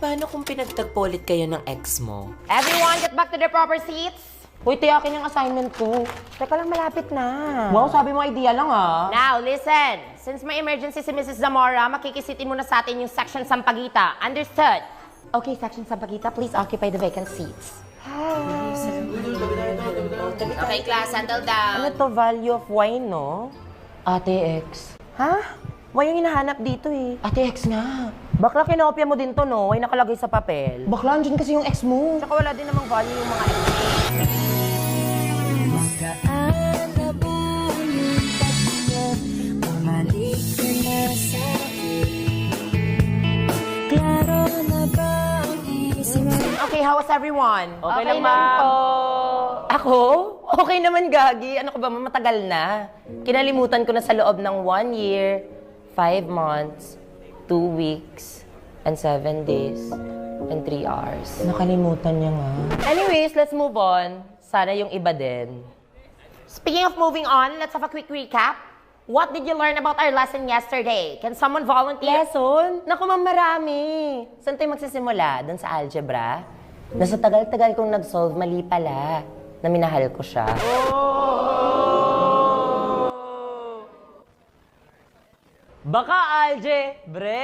paano kung pinagtagpo ulit kayo ng ex mo? Everyone, get back to their proper seats. Uy, tiyakin yung assignment ko. Teka lang, malapit na. Wow, sabi mo idea lang ah. Now, listen. Since may emergency si Mrs. Zamora, makikisitin muna sa atin yung section Sampaguita. Understood? Okay, section Sampaguita, please occupy the vacant seats. Okay, class, settle down. Ano to, value of wine, no? Ate X. Ha? Wine yung hinahanap dito eh. Ate X nga. Bakla, kinopya mo din to, no? Wine nakalagay sa papel. Bakla, andyan kasi yung ex mo. Tsaka wala din namang value yung mga ex. Okay, how was everyone? Okay, lang, ma'am. Ako? Okay naman, Gagi. Ano ka ba, matagal na. Kinalimutan ko na sa loob ng one year, five months, two weeks, and seven days, and three hours. Nakalimutan niya nga. Anyways, let's move on. Sana yung iba din. Speaking of moving on, let's have a quick recap. What did you learn about our lesson yesterday? Can someone volunteer? Lesson? Naku, ma'am, marami. Saan tayo magsisimula? Doon sa algebra? Nasa tagal-tagal kong nag-solve, mali pala. Na minahal ko siya. Baka algebra.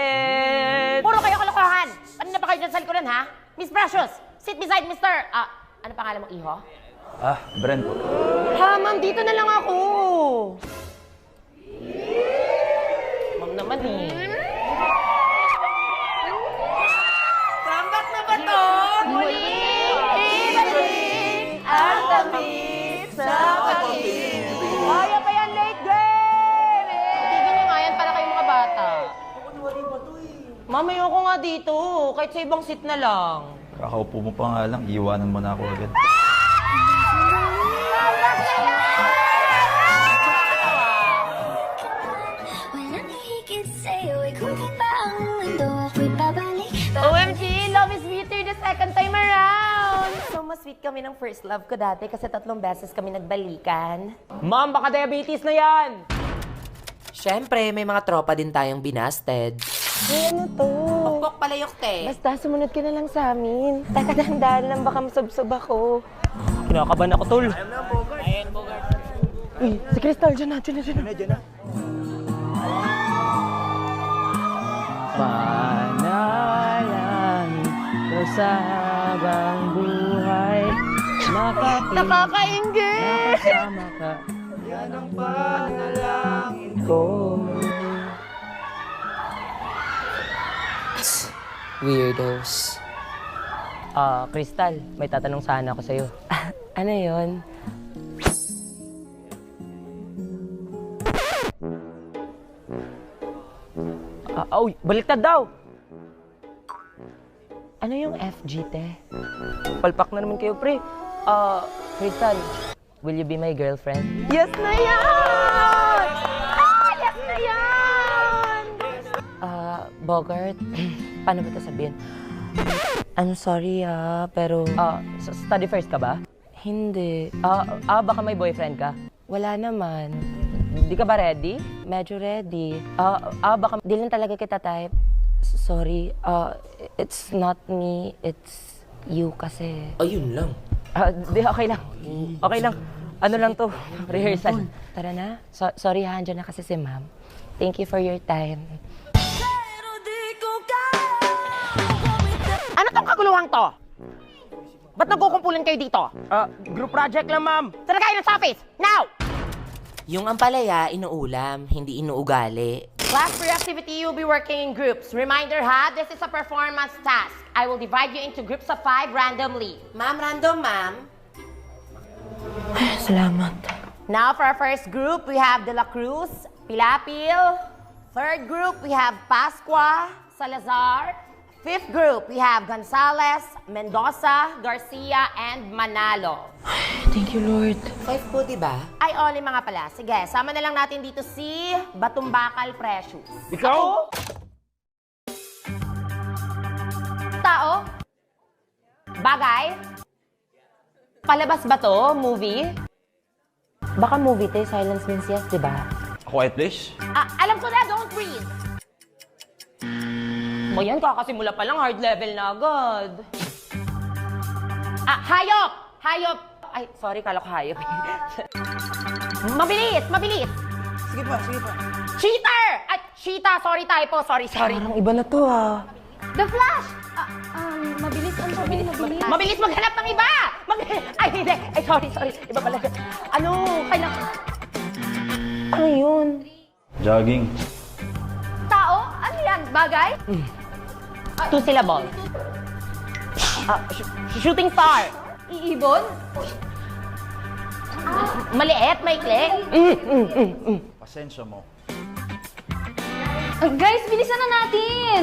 Puro kayo kalokohan! Ano na ba kayo dyan sa likuran, ha? Miss Precious, sit beside Mr. Ah, ano pangalan mo, Iho? Ah, Brent po. Ha, ma'am, dito na lang ako. Ma'am naman eh. Comeback na ba to? Ma'am, ayoko nga dito. Kahit sa ibang seat na lang. Kakaupo mo pa nga lang, iwanan mo na ako agad. OMG, love is sweeter the second time around! So, mas sweet kami ng first love ko dati kasi tatlong beses kami nagbalikan. Ma'am, baka diabetes na yan. Siyempre, may mga tropa din tayong binasted. Ay, ano to? Pok palayok, te. Basta sumunod ka na lang sa amin. Teka, dahan-dahan lang, baka masubsob ako. Kinakabahan ako, tol. Ayun na, Bogart. Ayun, Bogart. Uy, si Crystal, dyan na, dyan na, dyan na. Dyan na, Panalangin ko sa habang buhay Makapit Nakakaingit! Nakasama ka Yan ang panalangin ko Weirdos. Ah, Crystal, may tatanong sana ako sa'yo. ano yon? Ah, oh, baliktad daw! Ano yung FG, te? Palpak na naman kayo, pre. Ah, Crystal, will you be my girlfriend? Yes na yan! Ah, yes na yan! Ah, Bogart, paano ba ito sabihin? I'm sorry ah, pero... Ah, s- study first ka ba? Hindi. Ah, ah, baka may boyfriend ka? Wala naman. Di ka ba ready? Medyo ready. Ah, ah baka di lang talaga kita type. S- Sorry. Ah, it's not me. It's you kasi. Ayun lang. Ah, di, okay lang. Okay lang. Ano lang to? Rehearsal. Tara na. So, sorry ha, andyan na kasi si ma'am. Thank you for your time. Ano tong kaguluhang to? Ba't nagkukumpulan kayo dito? Ah, group project lang, ma'am. Tara kayo ng office! Now! Yung ampalaya, inuulam, hindi inuugali. Class activity, you'll be working in groups. Reminder ha, this is a performance task. I will divide you into groups of five randomly. Ma'am, random, ma'am. Salamat. Now for our first group, we have De La Cruz, Pilapil. Third group, we have Pascua, Salazar. Fifth group, we have Gonzales, Mendoza, Garcia, and Manalo. Thank you, Lord. Five po, di ba? Ay, oli mga pala. Sige, sama na lang natin dito si Batumbakal Precious. Ikaw? Tao? Bagay? Palabas ba to? Movie? Baka movie te, Silence Means Yes, di ba? Quiet Place? Ah, alam ko na, don't breathe. O yan, kakasimula pa lang, hard level na agad. Ah, hayop! Hayop! Ay, sorry, kala ko hayop. Mabilis! Mabilis! Sige pa, sige pa. Cheater! At cheetah! Sorry typo. Sorry, sorry. Parang iba na to, ah. The Flash! Ah, um, mabilis ang sabi, mabilis. Mabilis maghanap ng iba! Mag Ay, hindi. Ay, sorry, sorry. Iba pala. Ano? Kailang... Ano yun? Jogging. Tao? Ano yan? Bagay? Two syllables. Ah, sh- shooting star. Iibon? Maliit, maikli. Pasensya mo. Ah, guys, bilisan na natin!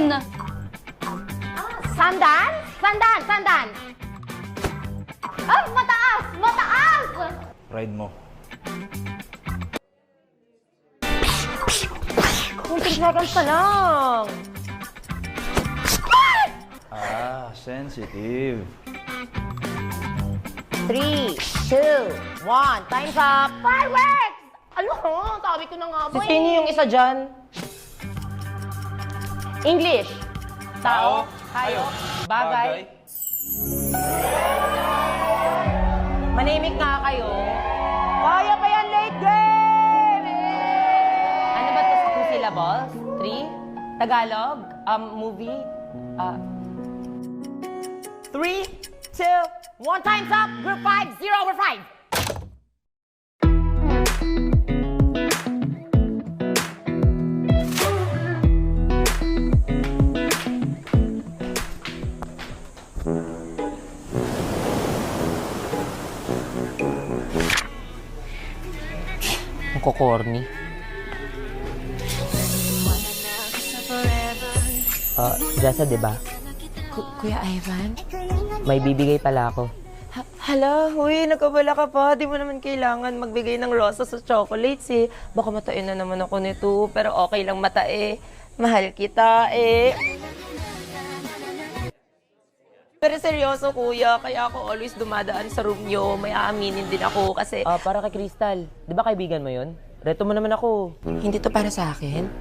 Sandan? Sandan, sandan. Ah, mataas! Mataas! Ride mo. Kunting seconds pa lang. Ah, sensitive. Three, two, one. Time's up. Fireworks! Ano? Sabi ko na nga Si ba sino eh. yung isa dyan? English. Tao, Hayop. Bagay. Manimik nga kayo. Kaya pa yan, late game! Ano ba to? Two syllables? Three? Tagalog? Um, movie? Ah, Three, two, one. Time's up. Group five, zero over five. ang kukorni. Ah, Jessa, di ba? Kuya Ivan? May bibigay pala ako. Ha- Hala, huy, nagkabala ka pa. Di mo naman kailangan magbigay ng rosas sa chocolates eh. Baka matain na naman ako nito, pero okay lang matae. Mahal kita eh. Pero seryoso kuya, kaya ako always dumadaan sa room nyo. May aaminin din ako kasi Ah, para kay Crystal. Di ba kaibigan mo yun? Reto mo naman ako. Hindi to para sa akin?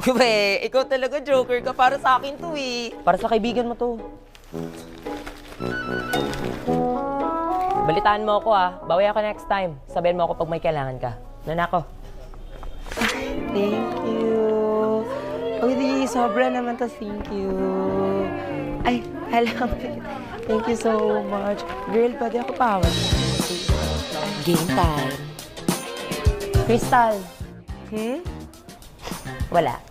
Uwe, ikaw talaga joker ka. Para sa akin to eh. Para sa kaibigan mo to. Balitaan mo ako ah. Bawi ako next time. Sabihin mo ako pag may kailangan ka. Nanako. Thank you. Uy, di, sobra naman to. Thank you. Ay, alam. Thank you so much. Girl, pwede ako pawag. Game time. Crystal. Hmm? Wala.